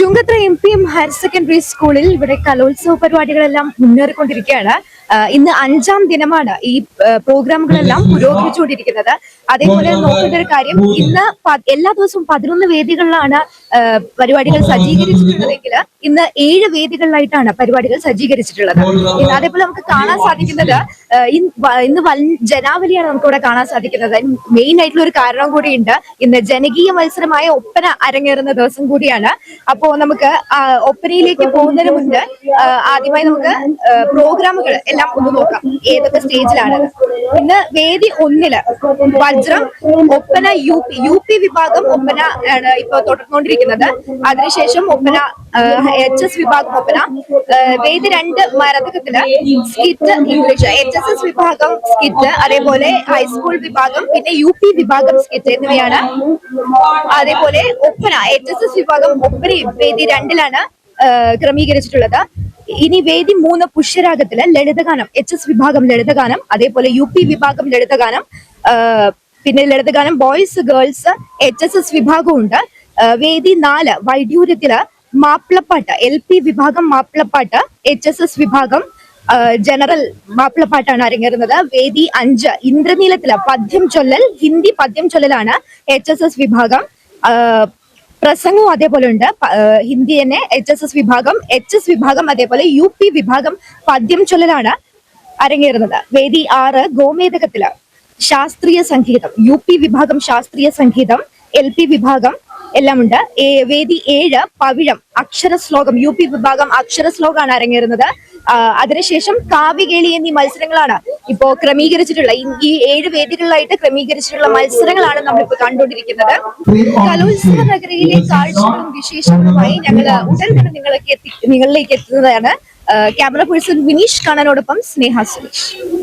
Chungathara M P M higher secondary സ്കൂളിൽ ഇവിടെ കലോത്സവ പരിപാടികളെല്ലാം മുന്നേറിക്കൊണ്ടിരിക്കുകയാണ്. ഇന്ന് അഞ്ചാം ദിനമാണ് ഈ പ്രോഗ്രാമുകളെല്ലാം പുരോഗമിച്ചുകൊണ്ടിരിക്കുന്നത്. അതേപോലെ നോക്കേണ്ട ഒരു കാര്യം ഇന്ന് എല്ലാ ദിവസവും പതിനൊന്ന് വേദികളിലാണ് പരിപാടികൾ സജ്ജീകരിച്ചിട്ടുള്ളതെങ്കിൽ ഇന്ന് ഏഴ് വേദികളിലായിട്ടാണ് പരിപാടികൾ സജ്ജീകരിച്ചിട്ടുള്ളത്. അതേപോലെ നമുക്ക് കാണാൻ സാധിക്കുന്നത് ഇന്ന് വൻ ജനാവലിയാണ് നമുക്ക് ഇവിടെ കാണാൻ സാധിക്കുന്നത്. മെയിൻ ആയിട്ടുള്ള ഒരു കാരണം കൂടിയുണ്ട്. ഇന്ന് ജനകീയ മത്സരമായ ഒപ്പന അരങ്ങേറുന്ന ദിവസം കൂടിയാണ്. അപ്പോ നമുക്ക് ഒപ്പനയിലേക്ക് പോകുന്നതിന് മുൻപ് ആദ്യമായി നമുക്ക് പ്രോഗ്രാമുകൾ എല്ലാം ഒന്ന് നോക്കാം. ഏതൊക്കെ സ്റ്റേജിലാണ്. ഇന്ന് വേദി ഒന്നിൽ വജ്രം Oppana U P U P വിഭാഗം ഒപ്പന ആണ് ഇപ്പൊ തുടർന്നുകൊണ്ടിരിക്കുന്നത്. അതിനുശേഷം ഒപ്പന എച്ച് എസ് വിഭാഗം ഒപ്പന വേദി രണ്ട് മരതകത്തിൽ skit English H S S വിഭാഗം സ്കിറ്റ് അതേപോലെ ഹൈസ്കൂൾ വിഭാഗം പിന്നെ യു പി വിഭാഗം സ്കിറ്റ് എന്നിവയാണ്. അതേപോലെ ഒപ്പന എച്ച് എസ് എസ് വിഭാഗം ഒപ്പനയും വേദി രണ്ടിലാണ് ക്രമീകരിച്ചിട്ടുള്ളത്. ഇനി വേദി മൂന്ന് പുഷ്യരാഗത്തിൽ ലളിതഗാനം എച്ച് എസ് വിഭാഗം ലളിതഗാനം അതേപോലെ യു പി വിഭാഗം ലളിതഗാനം പിന്നെ ലളിതഗാനം boys girls H S S വിഭാഗമുണ്ട് വേദി നാല് വൈഡ്യൂര്യത്തിൽ മാപ്പിളപ്പാട്ട് എൽ പി വിഭാഗം മാപ്പിളപ്പാട്ട് എച്ച് എസ് എസ് വിഭാഗം ജനറൽ മാപ്പിളപ്പാട്ടാണ് അരങ്ങേറുന്നത്. വേദി അഞ്ച് ഇന്ദ്രനീലത്തിൽ പദ്യം ചൊല്ലൽ ഹിന്ദി പദ്യം ചൊല്ലലാണ് എച്ച് എസ് എസ് വിഭാഗം. പ്രസംഗവും അതേപോലെ ഉണ്ട്. ഹിന്ദി തന്നെ എച്ച് എസ് എസ് വിഭാഗം എച്ച് എസ് വിഭാഗം അതേപോലെ യു പി വിഭാഗം പദ്യം ചൊല്ലലാണ് അരങ്ങേറുന്നത്. വേദി ആറ് ഗോമേതകത്തിൽ ശാസ്ത്രീയ സംഗീതം യു പി വിഭാഗം ശാസ്ത്രീയ സംഗീതം എൽ പി വിഭാഗം എല്ലാം ഉണ്ട് വേദി ഏഴ് പവിഴം അക്ഷര ശ്ലോകം യു പി വിഭാഗം അക്ഷര ശ്ലോകമാണ് അരങ്ങേറുന്നത്. അതിനുശേഷം കാവ്യകേളി എന്നീ മത്സരങ്ങളാണ് ഇപ്പോ ക്രമീകരിച്ചിട്ടുള്ള ഈ- ഏഴ് വേദികളിലായിട്ട് ക്രമീകരിച്ചിട്ടുള്ള മത്സരങ്ങളാണ് നമ്മളിപ്പോ കണ്ടുകൊണ്ടിരിക്കുന്നത്. കലോത്സവ നഗരയിലെ കാഴ്ചകളും വിശേഷങ്ങളുമായി ഞങ്ങൾ ഉടൻ തന്നെ നിങ്ങളൊക്കെ നിങ്ങളിലേക്ക് എത്തുന്നതാണ്. ക്യാമറ പേഴ്സൺ വിനീഷ് കാണാനോടൊപ്പം സ്നേഹ സുരേഷ്.